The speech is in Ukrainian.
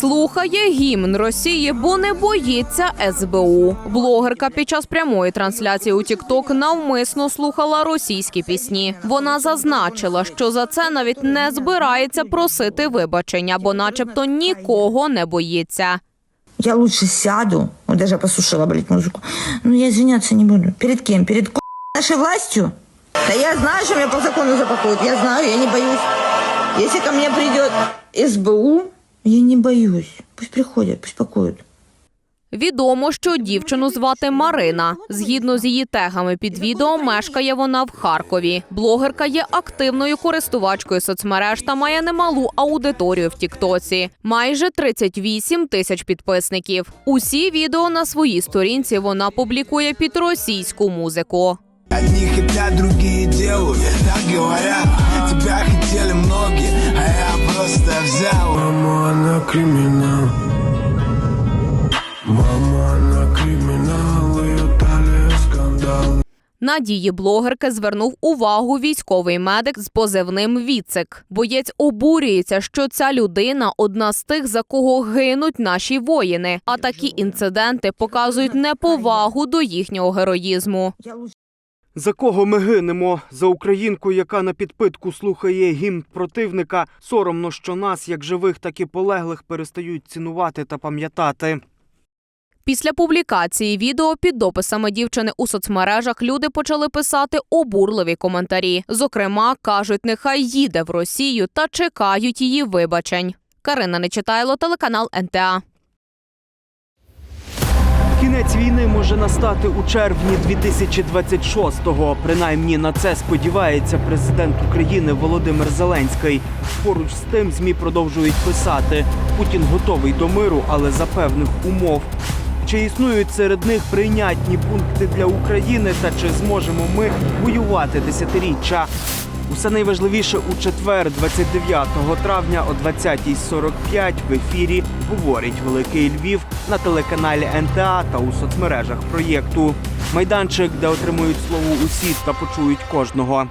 Слухає гімн Росії, бо не боїться СБУ. Блогерка під час прямої трансляції у TikTok навмисно слухала російські пісні. Вона зазначила, що за це навіть не збирається просити вибачення, бо, начебто, нікого не боїться. Я лучше сяду, вот даже послушала, блядь. Но я извиняться не буду. Перед кем? Перед нашей властью? Да я знаю, что меня по закону запакуют. Я знаю, я не боюсь. Если ко мне придет СБУ, я не боюсь. Пусть приходят, пусть пакуют. Відомо, що дівчину звати Марина. Згідно з її тегами під відео, мешкає вона в Харкові. Блогерка є активною користувачкою соцмереж та має немалу аудиторію в Тіктоці. Майже 38 тисяч підписників. Усі відео на своїй сторінці вона публікує під російську музику. Одни хотят, другие делают Так говорят, тебя хотели многие А я просто взял Мама, она криминал Мама, она криминал Ее талия скандал На блогерки звернув увагу військовий медик з позивним Віцик. Боєць обурюється, що ця людина одна з тих, за кого гинуть наші воїни. А такі інциденти показують неповагу до їхнього героїзму. За кого ми гинемо? За українку, яка на підпитку слухає гімн противника. Соромно, що нас, як живих, так і полеглих, перестають цінувати та пам'ятати. Після публікації відео під дописами дівчини у соцмережах люди почали писати обурливі коментарі. Зокрема, кажуть, нехай їде в Росію та чекають її вибачень. Карина Нечитайло, телеканал НТА. Кінець війни може настати у червні 2026-го. Принаймні на це сподівається президент України Володимир Зеленський. Поруч з тим змі продовжують писати: Путін готовий до миру, але за певних умов. Чи існують серед них прийнятні пункти для України, та чи зможемо ми воювати десятиріччя? Усе найважливіше у четвер, 29 травня о 20.45 в ефірі говорить Великий Львів на телеканалі НТА та у соцмережах проєкту. Майданчик, де отримують слово усі та почують кожного.